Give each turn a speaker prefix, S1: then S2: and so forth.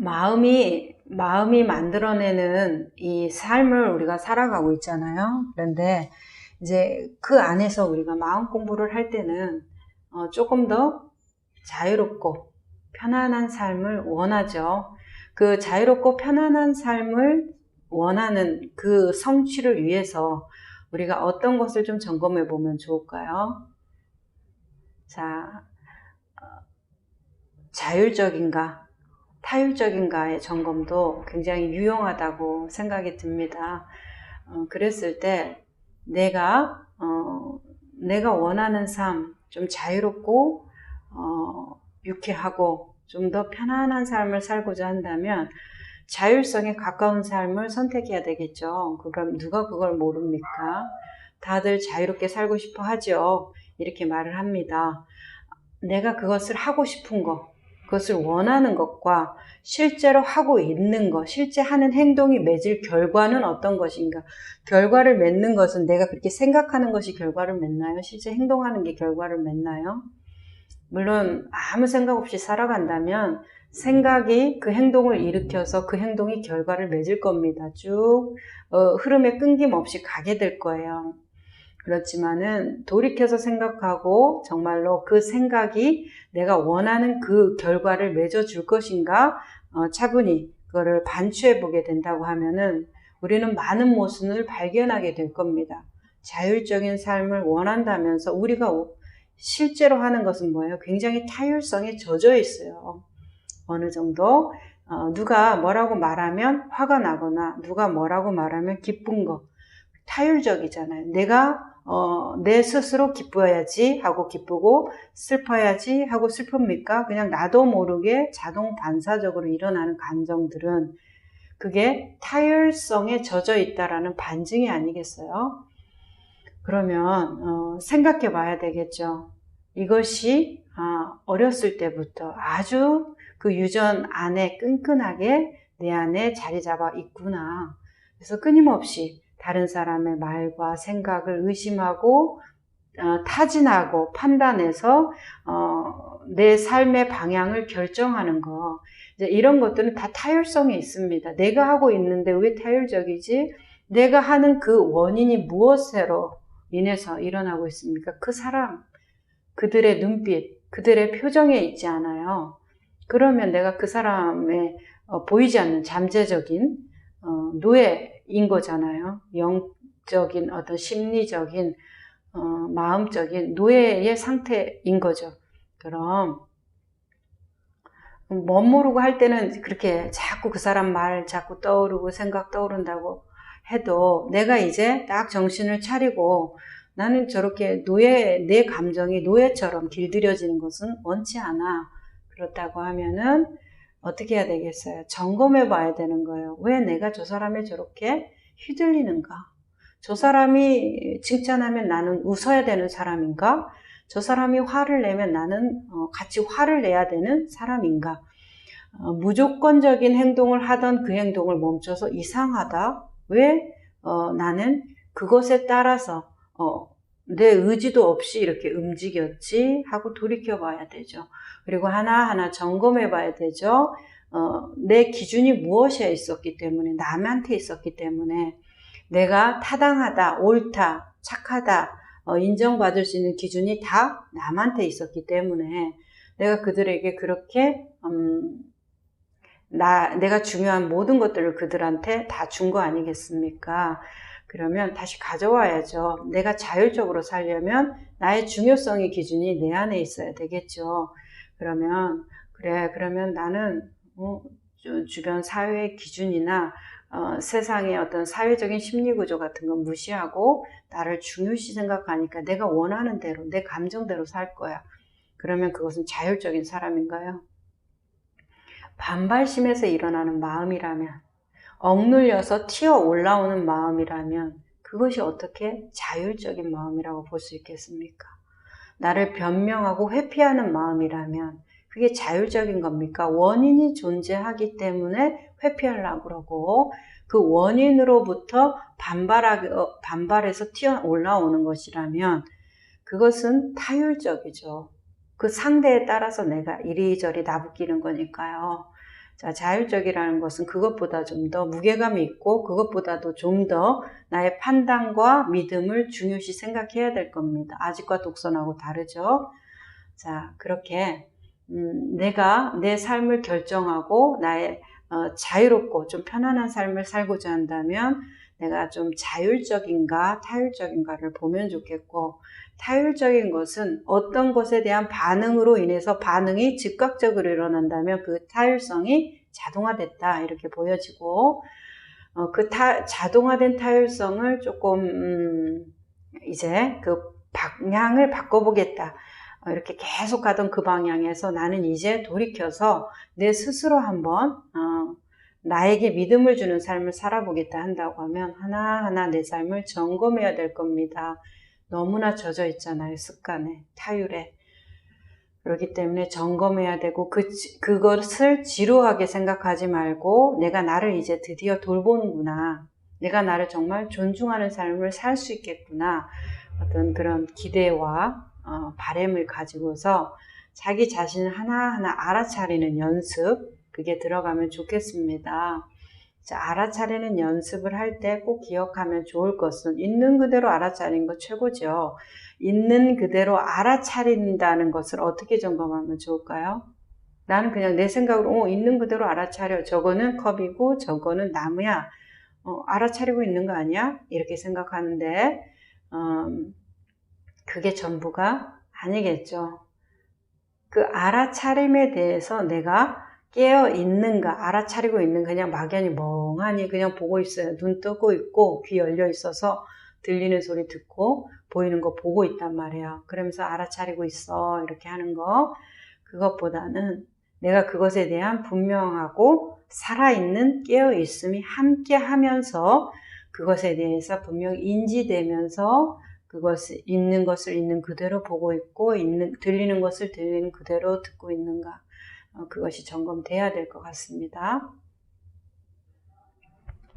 S1: 마음이 마음이 만들어내는 이 삶을 우리가 살아가고 있잖아요. 그런데 이제 그 안에서 우리가 마음 공부를 할 때는 어, 조금 더 자유롭고 편안한 삶을 원하죠. 그 자유롭고 편안한 삶을 원하는 그 성취를 위해서 우리가 어떤 것을 좀 점검해 보면 좋을까요? 자, 어, 자율적인가, 타율적인가의 점검도 굉장히 유용하다고 생각이 듭니다. 어, 그랬을 때 내가 어, 내가 원하는 삶, 좀 자유롭고 어, 유쾌하고 좀 더 편안한 삶을 살고자 한다면 자율성에 가까운 삶을 선택해야 되겠죠. 그럼 누가 그걸 모릅니까? 다들 자유롭게 살고 싶어 하죠. 이렇게 말을 합니다. 내가 그것을 하고 싶은 것, 그것을 원하는 것과 실제로 하고 있는 것, 실제 하는 행동이 맺을 결과는 어떤 것인가? 결과를 맺는 것은 내가 그렇게 생각하는 것이 결과를 맺나요? 실제 행동하는 게 결과를 맺나요? 물론 아무 생각 없이 살아간다면 생각이 그 행동을 일으켜서 그 행동이 결과를 맺을 겁니다. 쭉 어, 흐름에 끊김없이 가게 될 거예요. 그렇지만은 돌이켜서 생각하고 정말로 그 생각이 내가 원하는 그 결과를 맺어줄 것인가 어, 차분히 그거를 반추해 보게 된다고 하면은 우리는 많은 모순을 발견하게 될 겁니다. 자율적인 삶을 원한다면서 우리가 실제로 하는 것은 뭐예요? 굉장히 타율성에 젖어 있어요. 어느 정도 어, 누가 뭐라고 말하면 화가 나거나 누가 뭐라고 말하면 기쁜 거 타율적이잖아요. 내가 어, 내 스스로 기뻐야지 하고 기쁘고 슬퍼야지 하고 슬픕니까? 그냥 나도 모르게 자동 반사적으로 일어나는 감정들은 그게 타율성에 젖어 있다라는 반증이 아니겠어요? 그러면 어, 생각해 봐야 되겠죠. 이것이 아, 어렸을 때부터 아주 그 유전 안에 끈끈하게 내 안에 자리 잡아 있구나. 그래서 끊임없이 다른 사람의 말과 생각을 의심하고 어, 타진하고 판단해서 어, 내 삶의 방향을 결정하는 거 이런 것들은 다 타율성이 있습니다. 내가 하고 있는데 왜 타율적이지? 내가 하는 그 원인이 무엇으로 인해서 일어나고 있습니까? 그 사람, 그들의 눈빛, 그들의 표정에 있지 않아요. 그러면 내가 그 사람의 어, 보이지 않는 잠재적인 어, 노예 인 거잖아요. 영적인 어떤 심리적인 어, 마음적인 노예의 상태인 거죠. 그럼 멋 모르고 할 때는 그렇게 자꾸 그 사람 말 자꾸 떠오르고 생각 떠오른다고 해도 내가 이제 딱 정신을 차리고 나는 저렇게 노예, 내 감정이 노예처럼 길들여지는 것은 원치 않아. 그렇다고 하면은 어떻게 해야 되겠어요? 점검해 봐야 되는 거예요. 왜 내가 저 사람이 저렇게 휘둘리는가? 저 사람이 칭찬하면 나는 웃어야 되는 사람인가? 저 사람이 화를 내면 나는 어, 같이 화를 내야 되는 사람인가? 어, 무조건적인 행동을 하던 그 행동을 멈춰서 이상하다. 왜 어, 나는 그것에 따라서 내 의지도 없이 이렇게 움직였지 하고 돌이켜 봐야 되죠. 그리고 하나하나 점검해 봐야 되죠. 어, 내 기준이 무엇에 있었기 때문에, 남한테 있었기 때문에, 내가 타당하다, 옳다, 착하다, 어, 인정받을 수 있는 기준이 다 남한테 있었기 때문에, 내가 그들에게 그렇게, 음, 나, 내가 중요한 모든 것들을 그들한테 다 준 거 아니겠습니까? 그러면 다시 가져와야죠. 내가 자율적으로 살려면 나의 중요성의 기준이 내 안에 있어야 되겠죠. 그러면 그래 그러면 나는 어, 주변 사회의 기준이나 어, 세상의 어떤 사회적인 심리 구조 같은 건 무시하고 나를 중요시 생각하니까 내가 원하는 대로 내 감정대로 살 거야. 그러면 그것은 자율적인 사람인가요? 반발심에서 일어나는 마음이라면 억눌려서 튀어 올라오는 마음이라면 그것이 어떻게 자율적인 마음이라고 볼 수 있겠습니까? 나를 변명하고 회피하는 마음이라면 그게 자율적인 겁니까? 원인이 존재하기 때문에 회피하려고 그러고 그 원인으로부터 반발하, 어, 반발해서 튀어 올라오는 것이라면 그것은 타율적이죠. 그 상대에 따라서 내가 이리저리 나부끼는 거니까요. 자, 자율적이라는 것은 그것보다 좀 더 무게감이 있고 그것보다도 좀 더 나의 판단과 믿음을 중요시 생각해야 될 겁니다. 아직과 독선하고 다르죠. 자, 그렇게 음, 내가 내 삶을 결정하고 나의 어, 자유롭고 좀 편안한 삶을 살고자 한다면 내가 좀 자율적인가 타율적인가를 보면 좋겠고 타율적인 것은 어떤 것에 대한 반응으로 인해서 반응이 즉각적으로 일어난다면 그 타율성이 자동화됐다 이렇게 보여지고 어, 그 타, 자동화된 타율성을 조금 음, 이제 그 방향을 바꿔보겠다 어, 이렇게 계속 가던 그 방향에서 나는 이제 돌이켜서 내 스스로 한번 어, 나에게 믿음을 주는 삶을 살아보겠다 한다고 하면 하나하나 내 삶을 점검해야 될 겁니다. 너무나 젖어 있잖아요. 습관에, 타율에. 그렇기 때문에 점검해야 되고 그, 그것을 지루하게 생각하지 말고 내가 나를 이제 드디어 돌보는구나. 내가 나를 정말 존중하는 삶을 살 수 있겠구나. 어떤 그런 기대와 어, 바램을 가지고서 자기 자신을 하나하나 알아차리는 연습, 그게 들어가면 좋겠습니다. 자, 알아차리는 연습을 할 때 꼭 기억하면 좋을 것은 있는 그대로 알아차리는 거 최고죠. 있는 그대로 알아차린다는 것을 어떻게 점검하면 좋을까요? 나는 그냥 내 생각으로 어, 있는 그대로 알아차려. 저거는 컵이고 저거는 나무야. 어, 알아차리고 있는 거 아니야? 이렇게 생각하는데 음, 그게 전부가 아니겠죠. 그 알아차림에 대해서 내가 깨어 있는가, 알아차리고 있는 그냥 막연히 멍하니 그냥 보고 있어요. 눈 뜨고 있고 귀 열려 있어서 들리는 소리 듣고 보이는 거 보고 있단 말이에요. 그러면서 알아차리고 있어. 이렇게 하는 거. 그것보다는 내가 그것에 대한 분명하고 살아있는 깨어있음이 함께 하면서 그것에 대해서 분명 인지되면서 그것을 있는 것을 있는 그대로 보고 있고 있는 들리는 것을 들리는 그대로 듣고 있는가 어, 그것이 점검돼야 될 것 같습니다.